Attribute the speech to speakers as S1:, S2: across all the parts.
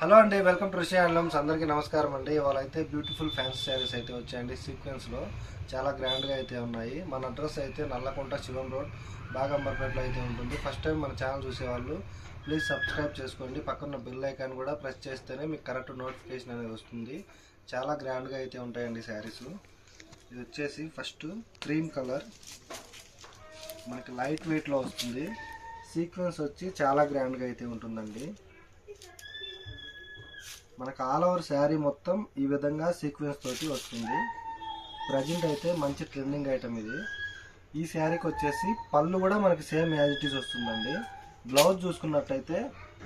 S1: Hello అండి welcome to ఋషి handlooms అందరికీ నమస్కారం అండి. ఇవాళ అయితే బ్యూటిఫుల్ ఫ్యాన్స్ శారీస్ అయితే వచ్చాయండి. సీక్వెన్స్లో చాలా గ్రాండ్గా అయితే ఉన్నాయి. మన అడ్రస్ అయితే నల్లకుంట శివం రోడ్ బాగంబర్పేటలో అయితే ఉంటుంది. ఫస్ట్ టైం మన ఛానల్ చూసేవాళ్ళు ప్లీజ్ సబ్స్క్రైబ్ చేసుకోండి. పక్కన బెల్ ఐకాన్ కూడా ప్రెస్ చేస్తేనే మీకు కరెక్ట్ నోటిఫికేషన్ అనేది వస్తుంది. చాలా గ్రాండ్గా అయితే ఉంటాయండి శారీస్ ఇది వచ్చేసి ఫస్ట్ క్రీమ్ కలర్. మనకి లైట్ వెయిట్లో వస్తుంది. సీక్వెన్స్ వచ్చి చాలా గ్రాండ్గా అయితే ఉంటుందండి. మనకు ఆల్ ఓవర్ శారీ మొత్తం ఈ విధంగా సీక్వెన్స్ తోటి వస్తుంది. ప్రజెంట్ అయితే మంచి ట్రెండింగ్ ఐటమ్ ఇది. ఈ శారీకి వచ్చేసి పళ్ళు కూడా మనకి సేమ్ యాజ్ ఇట్ ఈస్ వస్తుందండి. బ్లౌజ్ చూసుకున్నట్టయితే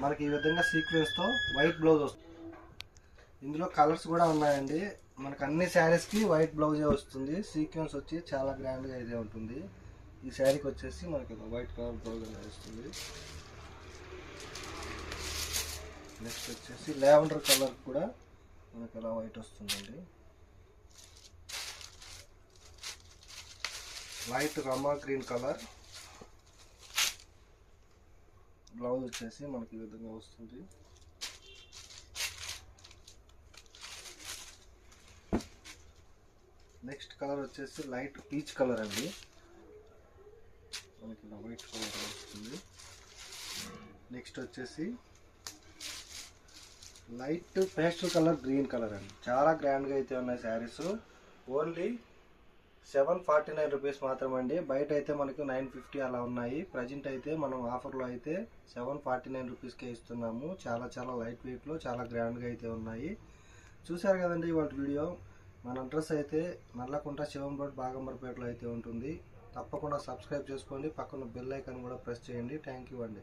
S1: మనకి ఈ విధంగా సీక్వెన్స్తో వైట్ బ్లౌజ్ వస్తుంది. ఇందులో కలర్స్ కూడా ఉన్నాయండి. మనకు అన్ని శారీస్కి వైట్ బ్లౌజే వస్తుంది. సీక్వెన్స్ వచ్చి చాలా గ్రాండ్గా అయితే ఉంటుంది. ఈ శారీకి వచ్చేసి మనకి వైట్ కలర్ బ్లౌజ్ వస్తుంది. నెక్స్ట్ వచ్చేసి లావెండర్ కలర్ కూడా మనకి అలా వైట్ వస్తుందండి. Light rama green colour blouse వచ్చేసి మనకి ఈ విధంగా వస్తుంది. నెక్స్ట్ కలర్ వచ్చేసి లైట్ పీచ్ కలర్ అండి. మనకి ఇలా వైట్ కలర్ వస్తుంది. నెక్స్ట్ వచ్చేసి light pastel colour green colour అండి. చాలా గ్రాండ్గా అయితే ఉన్నాయి saris. Only seven forty nine rupees మాత్రమండి. బయట అయితే మనకు నైన్ ఫిఫ్టీ అలా ఉన్నాయి. ప్రజెంట్ అయితే మనం ఆఫర్లో అయితే సెవెన్ ఫార్టీ నైన్ రూపీస్కే ఇస్తున్నాము. చాలా చాలా లైట్ వెయిట్లో చాలా గ్రాండ్గా అయితే ఉన్నాయి. చూశారు కదండి ఇవాళ వీడియో? మన అడ్రస్ అయితే నల్లకుంట శివం రోడ్ బాగంబర్పేటలో అయితే ఉంటుంది. తప్పకుండా సబ్స్క్రైబ్ చేసుకోండి. పక్కన బెల్ ఐకాన్ కూడా ప్రెస్ చేయండి. థ్యాంక్ యూ అండి.